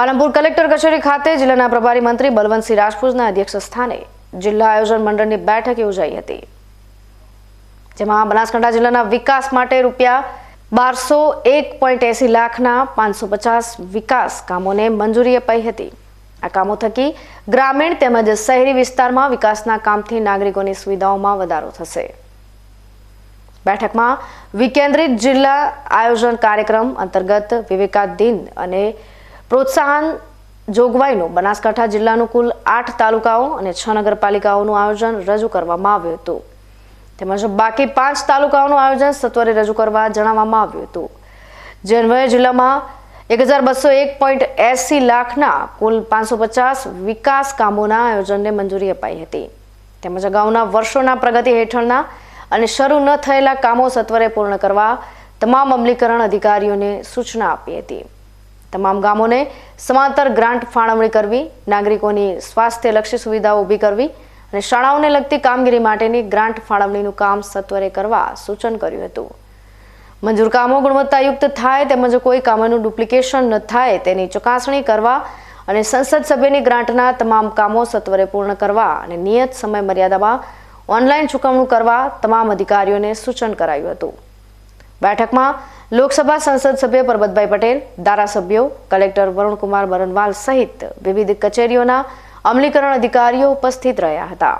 Palanpur collector કચેરી ખાતે જિલ્લાના પ્રભારી મંત્રી બલવંતસિંહ રાજપૂતના અધ્યક્ષ જિલ્લા આયોજન મંડળની બેઠક યોજાઈ હતી. જેમાં બનાસકાંઠા જિલ્લાના વિકાસ માટે રૂપિયા બારસો એક પોઈન્ટ એસી લાખના પાંચસો પચાસ વિકાસ કામોને મંજૂરી અપાઈ હતી. આ કામો થકી ગ્રામીણ તેમજ શહેરી વિસ્તારમાં વિકાસના કામથી નાગરિકોની સુવિધાઓમાં વધારો થશે. બેઠકમાં વિકેન્દ્રિત જિલ્લા આયોજન કાર્યક્રમ અંતર્ગત વિવેકાધીન અને પ્રોત્સાહન જોગવાઈનું બનાસકાંઠા જિલ્લાનું કુલ આઠ તાલુકાઓ અને છ નગરપાલિકાઓનું આયોજન રજૂ કરવામાં આવ્યું હતું. તેમજ બાકી પાંચ તાલુકાઓનું આયોજન સત્વરે રજૂ કરવા જણાવવામાં આવ્યું હતું. જે જિલ્લામાં એક હજાર બસો એક પોઈન્ટ એસી લાખના કુલ પાંચસો પચાસ વિકાસ કામોના આયોજનને મંજૂરી અપાઈ હતી. તેમજ અગાઉના વર્ષોના પ્રગતિ હેઠળના અને શરૂ ન થયેલા કામો સત્વરે પૂર્ણ કરવા તમામ અમલીકરણ અધિકારીઓને સૂચના આપી હતી. તમામ ગામોને સમાંતર ગ્રાન્ટ ફાળવણી કરવી, નાગરિકોની સ્વાસ્થ્યલક્ષી સુવિધાઓ ઊભી કરવી અને શાળાઓને લગતી કામગીરી માટેની ગ્રાન્ટ ફાળવણીનું કામ સત્વરે કરવા સૂચન કર્યું હતું. મંજૂર કામો ગુણવત્તાયુક્ત થાય તેમજ કોઈ કામોનું ડુપ્લિકેશન ન થાય તેની ચકાસણી કરવા અને સંસદ સભ્યની ગ્રાન્ટના તમામ કામો સત્વરે પૂર્ણ કરવા અને નિયત સમય મર્યાદામાં ઓનલાઈન ચૂકવણું કરવા તમામ અધિકારીઓને સૂચન કરાયું હતું. બેઠકમાં લોકસભા સંસદ સભ્ય પરબતભાઈ પટેલ, ધારાસભ્યો કલેક્ટર વરુણકુમાર બરનવાલ સહિત વિવિધ કચેરીઓના અમલીકરણ અધિકારીઓ ઉપસ્થિત રહ્યા હતા.